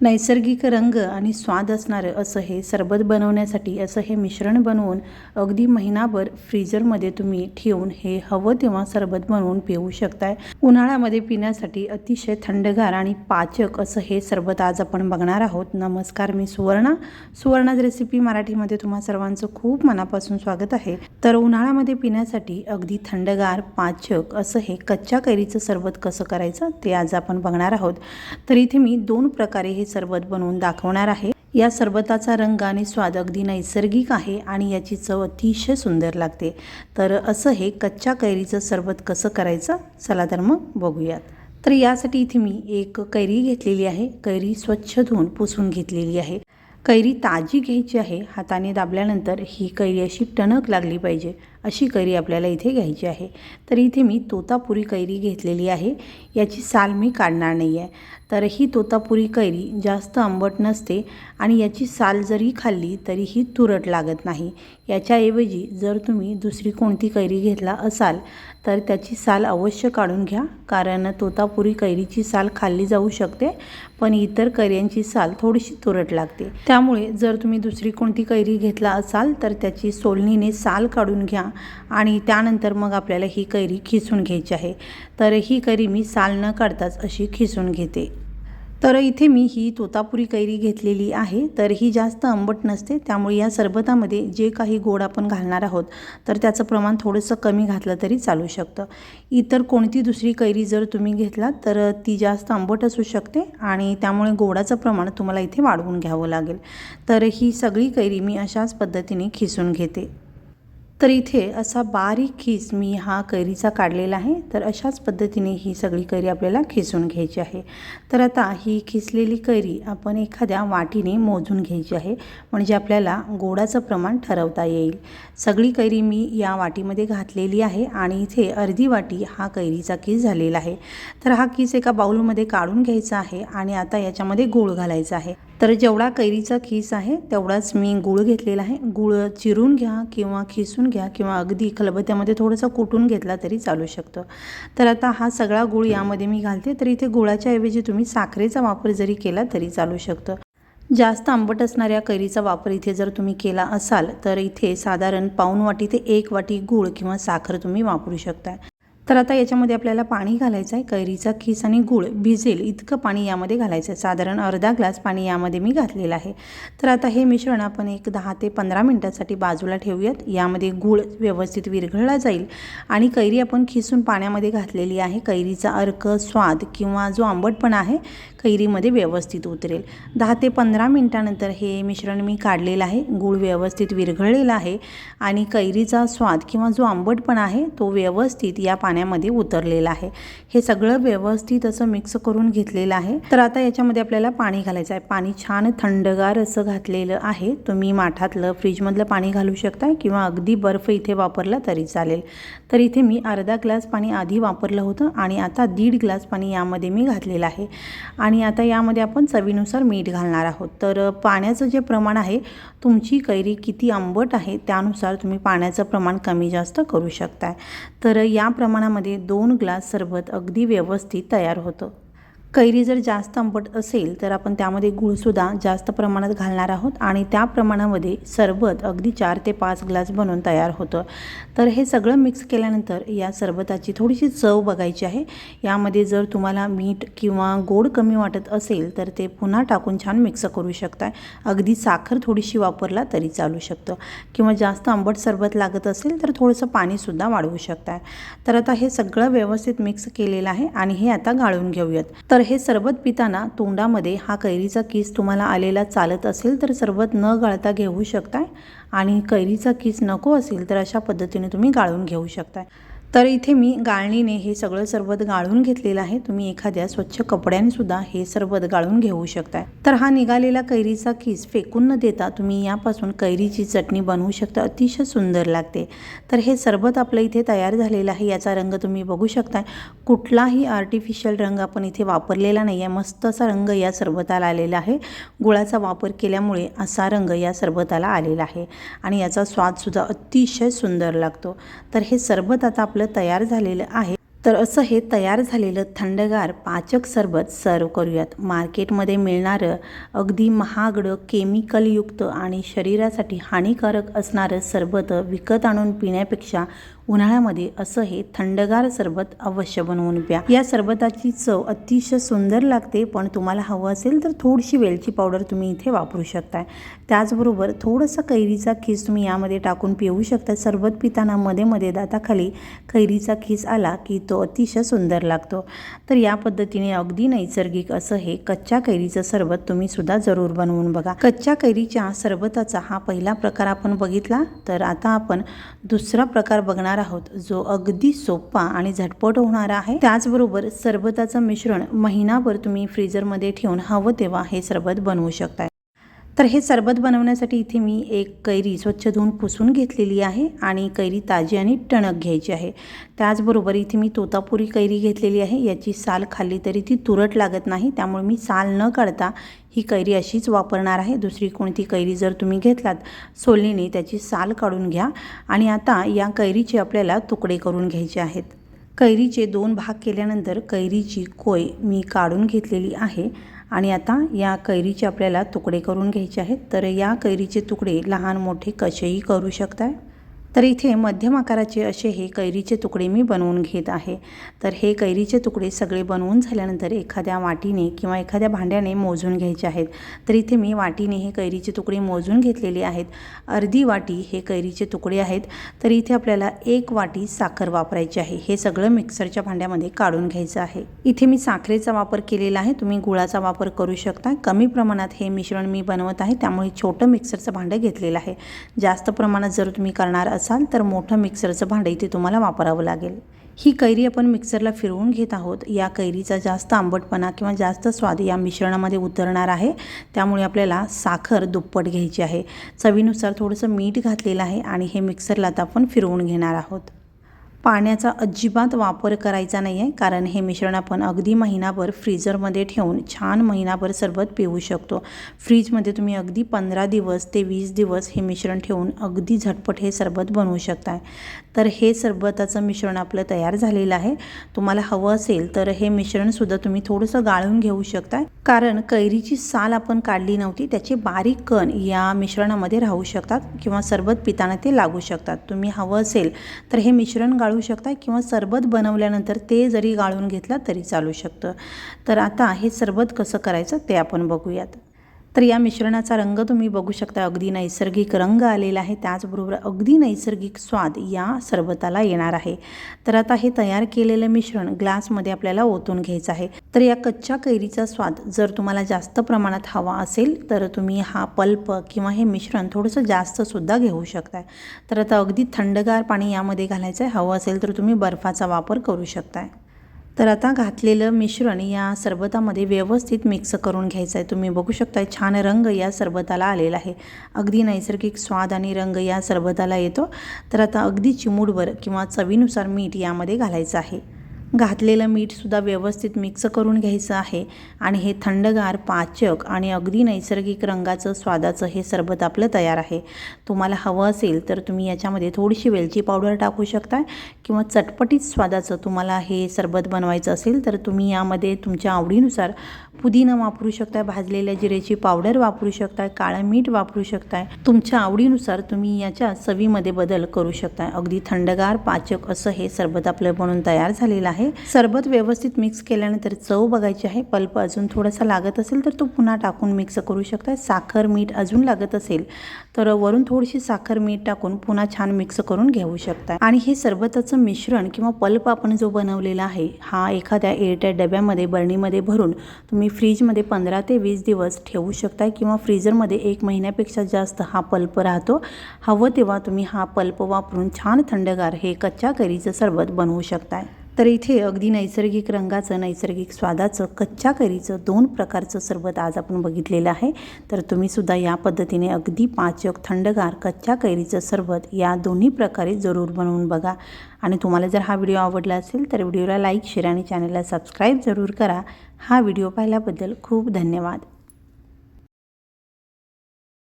नैसर्गिक रंग आणि स्वाद असणारं असं हे सरबत बनवण्यासाठी असं हे मिश्रण बनवून अगदी महिनाभर फ्रीजरमध्ये तुम्ही ठेवून हे हवं तेव्हा सरबत बनवून पिऊ शकताय. उन्हाळ्यामध्ये पिण्यासाठी अतिशय थंडगार आणि पाचक असं हे सरबत आज आपण बघणार आहोत. नमस्कार मी सुवर्णा. सुवर्णाज रेसिपी मराठीमध्ये तुम्हा सर्वांचं खूप मनापासून स्वागत आहे. तर उन्हाळ्यामध्ये पिण्यासाठी अगदी थंडगार पाचक असं हे कच्च्या कैरीचं सरबत कसं करायचं ते आज आपण बघणार आहोत. तर इथे मी दोन प्रकारे हे सरबत बनवून दाखवणार आहे. या सरबताचा रंग आणि स्वाद अगदी नैसर्गिक आहे आणि याची चव अतिशय सुंदर लागते. तर असं हे कच्च्या कैरीचं सरबत कसं करायचं? चला तर मग बघूयात. तर यासाठी इथे मी एक कैरी घेतलेली आहे. कैरी स्वच्छ धुवून पुसून घेतलेली आहे. कैरी ताजी घ्यायची आहे. हाताने दाबल्यानंतर ही कैरी अशी टणक लागली पाहिजे. अशी कैरी आपल्याला इथे घ्यायची आहे. तर इथे मी तोतापुरी कैरी घेतलेली आहे. याची साल मी काढणार नाही आहे तर ही तोतापुरी कैरी जास्त आंबट नसते आणि याची साल जरी खाल्ली तरी ही तुरट लागत नाही. याच्याऐवजी जर तुम्ही दुसरी कोणती कैरी घेतला असाल तर त्याची साल अवश्य काढून घ्या. कारण तोतापुरी कैरीची साल खाल्ली जाऊ शकते पण इतर कैऱ्यांची साल थोडीशी तुरट लागते. त्यामुळे जर तुम्ही दुसरी कोणती कैरी घेतला असाल तर त्याची सोलणीने साल काढून घ्या. आणि त्यानंतर मग आपल्याला ही कैरी खिसून घ्यायची आहे. तर ही कैरी मी साल न काढताच अशी खिसून घेते. तर इथे मी ही तोतापुरी कैरी घेतलेली आहे. तर ही जास्त आंबट नसते. त्यामुळे या सरबतामध्ये जे काही गोड आपण घालणार आहोत तर त्याचं प्रमाण थोडंसं कमी घातलं तरी चालू शकतं. इतर कोणती दुसरी कैरी जर तुम्ही घेतलात तर ती जास्त आंबट असू शकते आणि त्यामुळे गोडाचं प्रमाण तुम्हाला इथे वाढवून घ्यावं लागेल. तर ही सगळी कैरी मी अशाच पद्धतीने खिसून घेते. तर इथे असा बारीक खीस मी हा कैरीचा काढलेला आहे. तर अशाच पद्धतीने ही सगळी कैरी आपल्याला खिसून घ्यायची आहे. तर आता ही खिसलेली कैरी आपण एखाद्या वाटीने मोजून घ्यायची आहे. म्हणजे आपल्याला गोडाचं प्रमाण ठरवता येईल. सगळी कैरी मी या वाटीमध्ये घातलेली आहे आणि इथे अर्धी वाटी हा कैरीचा किस झालेला आहे. तर हा किस एका बाऊलमध्ये काढून घ्यायचा आहे आणि आता याच्यामध्ये गूळ घालायचा आहे. तर जेवढा कैरीचा खीस आहे तेवढाच मी गूळ घेतलेला आहे. गूळ चिरून घ्या किंवा खिसून घ्या किंवा अगदी खलबत्त्यामध्ये थोडंसं कुटून घेतला तरी चालू शकतो. तर आता हा सगळा गूळ यामध्ये मी घालते. तर इथे गुळाच्या ऐवजी तुम्ही साखरेचा वापर जरी केला तरी चालू शकतं. जास्त आंबट असणाऱ्या कैरीचा वापर इथे जर तुम्ही केला असाल तर इथे साधारण पाऊण वाटी ते एक वाटी गूळ किंवा साखर तुम्ही वापरू शकता. तर आता याच्यामध्ये आपल्याला पाणी घालायचं आहे. कैरीचा खीस आणि गूळ भिजेल इतकं पाणी यामध्ये घालायचं आहे. साधारण अर्धा ग्लास पाणी यामध्ये मी घातलेलं आहे. तर आता हे मिश्रण आपण एक दहा ते पंधरा मिनटासाठी बाजूला ठेवूयात. यामध्ये गूळ व्यवस्थित विरघळला जाईल आणि कैरी आपण खिसून पाण्यामध्ये घातलेली आहे. कैरीचा अर्क स्वाद किंवा जो आंबटपणा आहे कैरीमध्ये व्यवस्थित उतरेल. दहा ते पंधरा मिनटानंतर हे मिश्रण मी काढलेलं आहे. गूळ व्यवस्थित विरघळलेला आहे आणि कैरीचा स्वाद किंवा जो आंबटपणा आहे तो व्यवस्थित या पाण्या पाण्यामध्ये उतरलेलं आहे. हे सगळं व्यवस्थित असं मिक्स करून घेतलेलं आहे. तर आता याच्यामध्ये आपल्याला पाणी घालायचं आहे. पाणी छान थंडगार असं घातलेलं आहे. तुम्ही माठातलं फ्रीजमधलं पाणी घालू शकता किंवा अगदी बर्फ इथे वापरला तरी चालेल. तर इथे मी अर्धा ग्लास पाणी आधी वापरलं होतं आणि आता दीड ग्लास पाणी यामध्ये मी घातलेलं आहे. आणि आता यामध्ये आपण चवीनुसार मीठ घालणार आहोत. तर पाण्याचं जे प्रमाण आहे तुमची कैरी किती आंबट आहे त्यानुसार तुम्ही पाण्याचं प्रमाण कमी जास्त करू शकताय. तर या प्रमाणामध्ये दोन ग्लास सरबत अगदी व्यवस्थित तयार होतं. कैरी जर जास्त आंबट असेल तर आपण त्यामध्ये गूळसुद्धा जास्त प्रमाणात घालणार आहोत आणि त्या प्रमाणामध्ये सरबत अगदी चार ते पाच ग्लास बनवून तयार होतं. तर हे सगळं मिक्स केल्यानंतर या सरबताची थोडीशी चव बघायची आहे. यामध्ये जर तुम्हाला मीठ किंवा गोड कमी वाटत असेल तर ते पुन्हा टाकून छान मिक्स करू शकताय. अगदी साखर थोडीशी वापरला तरी चालू शकतं. किंवा जास्त आंबट सरबत लागत असेल तर थोडंसं पाणीसुद्धा वाढवू शकताय. तर आता हे सगळं व्यवस्थित मिक्स केलेलं आहे आणि हे आता गाळून घेऊयात. तर तर हे सरबत पिताना तोंडामध्ये हा कैरीचा किस तुम्हाला आलेला चालत असेल तर सरबत न गाळता घेऊ शकताय. आणि कैरीचा किस नको असेल तर अशा पद्धतीने तुम्ही गाळून घेऊ शकताय. तर इथे मी गाळणीने हे सगळं सरबत गाळून घेतलेलं आहे. तुम्ही एखाद्या स्वच्छ कपड्याने सुद्धा हे सरबत गाळून घेऊ शकताय. तर हा निघालेला कैरीचा किस फेकून न देता तुम्ही यापासून कैरीची चटणी बनवू शकता. अतिशय सुंदर लागते. तर हे सरबत आपलं इथे तयार झालेलं आहे. याचा रंग तुम्ही बघू शकताय. कुठलाही आर्टिफिशियल रंग आपण इथे वापरलेला नाही आहे मस्त असा रंग या सरबताला आलेला आहे. गुळाचा वापर केल्यामुळे असा रंग या सरबताला आलेला आहे. आणि याचा स्वादसुद्धा अतिशय सुंदर लागतो. तर हे सरबत आता आपलं तयार झालेलं आहे. तर असं हे तयार झालेलं थंडगार पाचक सरबत सर्व करूयात. मार्केटमध्ये मिळणारं अगदी महागडं केमिकलयुक्त आणि शरीरासाठी हानिकारक असणारं सरबत विकत आणून पिण्यापेक्षा उन्हाळ्यामध्ये असं हे थंडगार सरबत अवश्य बनवून प्या. या सरबताची चव अतिशय सुंदर लागते पण तुम्हाला हवं असेल तर थोडीशी वेलची पावडर तुम्ही इथे वापरू शकताय. त्याचबरोबर थोडंसं कैरीचा खीस तुम्ही यामध्ये टाकून पिऊ शकता. सरबत पिताना मध्ये मध्ये दाताखाली कैरीचा खीस आला की तो अतिशय सुंदर लागतो. तर या पद्धतीने अगदी नैसर्गिक असं हे कच्च्या कैरीचं सरबत तुम्ही सुद्धा जरूर बनवून बघा. कच्च्या कैरीच्या सरबताचा हा पहिला प्रकार आपण बघितला. तर आता आपण दुसरा प्रकार बघणार आहोत. जो अगदी सोपा आणि झटपट होणारा आहे त्याचबरोबर सरबताचं मिश्रण महिनाभर तुम्ही फ्रीजरमध्ये ठेवून हवं तेव्हा हे सरबत बनवू शकताय. तर हे सरबत बनवण्यासाठी इथे मी एक कैरी स्वच्छ धुवून पुसून घेतलेली आहे आणि कैरी ताजी आणि टणक घ्यायची आहे. त्याचबरोबर इथे मी तोतापुरी कैरी घेतलेली आहे. याची साल खाल्ली तरी ती तुरट लागत नाही त्यामुळे मी साल न काढता ही कैरी अशीच वापरणार आहे. दुसरी कोणती कैरी जर तुम्ही घेतलात सोलीने त्याची साल काढून घ्या आणि आता या कैरीचे आपल्याला तुकडे करून घ्यायचे आहेत. कैरीचे दोन भाग केल्यानंतर कैरीची कोय मी काढून घेतलेली आहे आणि आता या कैरीचे आपल्याला तुकडे करून घ्यायचे आहेत. तर या कैरीचे तुकडे लहान मोठे कसेही करू शकताय? तर इथे मध्यम आकाराचे असे हे कैरीचे तुकडे मी बनवून घेत आहे. तर हे कैरीचे तुकडे सगळे बनवून झाल्यानंतर एखाद्या वाटीने किंवा एखाद्या भांड्याने मोजून घ्यायचे आहेत. तर इथे मी वाटीने हे कैरीचे तुकडे मोजून घेतलेले आहेत. अर्धी वाटी हे कैरीचे तुकडे आहेत. तर इथे आपल्याला एक वाटी साखर वापरायची आहे. हे सगळं मिक्सरच्या भांड्यामध्ये काढून घ्यायचं आहे. इथे मी साखरेचा वापर केलेला आहे. तुम्ही गुळाचा वापर करू शकता. कमी प्रमाणात हे मिश्रण मी बनवत आहे. त्यामुळे छोटं मिक्सरचं भांडं घेतलेलं आहे. जास्त प्रमाणात जर तुम्ही करणार असाल असाल तर मोठं मिक्सरचं भांडं इथे तुम्हाला वापरावं लागेल. ही कैरी आपण मिक्सरला फिरवून घेत आहोत. या कैरीचा जास्त आंबटपणा किंवा जास्त स्वाद या मिश्रणामध्ये उतरणार आहे. त्यामुळे आपल्याला साखर दुप्पट घ्यायची आहे. चवीनुसार थोडंसं मीठ घातलेलं आहे आणि हे मिक्सरला आता आपण फिरवून घेणार आहोत. पाण्याचा अजिबात वापर करायचा नाही आहे कारण हे मिश्रण आपण अगदी महिनाभर फ्रीजरमध्ये ठेवून छान महिनाभर सरबत पिऊ शकतो. फ्रीजमध्ये तुम्ही अगदी पंधरा दिवस ते वीस दिवस हे मिश्रण ठेवून अगदी झटपट हे सरबत बनवू शकताय. तर हे सरबताचं मिश्रण आपलं तयार झालेलं आहे. तुम्हाला हवं असेल तर हे मिश्रणसुद्धा तुम्ही थोडंसं गाळून घेऊ शकताय. कारण कैरीची साल आपण काढली नव्हती त्याचे बारीक कण या मिश्रणामध्ये राहू शकतात किंवा सरबत पिताना ते लागू शकतात. तुम्ही हवं असेल तर हे मिश्रण गाळू शकता किंवा सरबत बनवल्यानंतर ते जरी गाळून घेतलं तरी चालू शकतं. तर आता हे सरबत कसं करायचं ते आपण बघूयात. तर या मिश्रणाचा रंग तुम्ही बघू शकता. अगदी नैसर्गिक रंग आलेला आहे. त्याचबरोबर अगदी नैसर्गिक स्वाद या सरबताला येणार आहे. तर आता हे तयार केलेलं मिश्रण ग्लासमध्ये आपल्याला ओतून घ्यायचं आहे. तर या कच्च्या कैरीचा स्वाद जर तुम्हाला जास्त प्रमाणात हवा असेल तर तुम्ही हा पल्प किंवा हे मिश्रण थोडंसं जास्तसुद्धा घेऊ शकताय. तर आता अगदी थंडगार पाणी यामध्ये घालायचं आहे हवं असेल तर तुम्ही बर्फाचा वापर करू शकताय. तर आता घातलेलं मिश्रण या सरबतामध्ये व्यवस्थित मिक्स करून घ्यायचं आहे तुम्ही बघू शकता छान रंग या सरबताला आलेला आहे. अगदी नैसर्गिक स्वाद आणि रंग या सरबताला येतो. तर आता अगदी चिमूडवर किंवा चवीनुसार मीठ यामध्ये घालायचं आहे. घातलेलं मीठसुद्धा व्यवस्थित मिक्स करून घ्यायचं आहे. आणि हे थंडगार पाचक आणि अगदी नैसर्गिक रंगाचं स्वादाचं हे सरबत आपलं तयार आहे. तुम्हाला हवं असेल तर तुम्ही याच्यामध्ये थोडीशी वेलची पावडर टाकू शकता किंवा चटपटीत स्वादाचं तुम्हाला हे सरबत बनवायचं असेल तर तुम्ही यामध्ये तुमच्या आवडीनुसार पुदिना वापरू शकताय भाजलेल्या जिरेची पावडर वापरू शकताय काळं मीठ वापरू शकताय. तुमच्या आवडीनुसार तुम्ही याच्या चवीमध्ये बदल करू शकताय. अगदी थंडगार पाचक असं हे सरबत आपलं बनून तयार झालेलं आहे. सरबत व्यवस्थित मिक्स केल्यानंतर चव बघायची आहे. पल्प अजून थोडासा लागत असेल तर तो पुन्हा टाकून मिक्स करू शकताय. साखर मीठ अजून लागत असेल तर वरून थोडीशी साखर मीठ टाकून पुन्हा छान मिक्स करून घेऊ शकताय. आणि हे सरबताचं मिश्रण किंवा पल्प आपण जो बनवलेला आहे हा एखाद्या एअरटाईट डब्यामध्ये बरणीमध्ये भरून तुम्ही फ्रीजमध्ये पंधरा ते वीस दिवस ठेवू शकता किंवा फ्रीजरमध्ये एक महिन्यापेक्षा जास्त हा पल्प राहतो. हवं तेव्हा तुम्ही हा पल्प वापरून छान थंडगार हे कच्च्या कैरीचं सरबत बनवू शकताय. तर इथे अगदी नैसर्गिक रंगाचं नैसर्गिक स्वादाचं कच्च्या कैरीचं दोन प्रकारचं सरबत आज आपण बघितलेलं आहे. तर तुम्हीसुद्धा या पद्धतीने अगदी पाचक थंडगार कच्च्या कैरीचं सरबत या दोन्ही प्रकारे जरूर बनवून बघा. आणि तुम्हाला जर हा व्हिडिओ आवडला असेल तर व्हिडिओला लाईक शेअर आणि चॅनलला सबस्क्राईब जरूर करा. हा व्हिडिओ पाहिल्याबद्दल खूप धन्यवाद.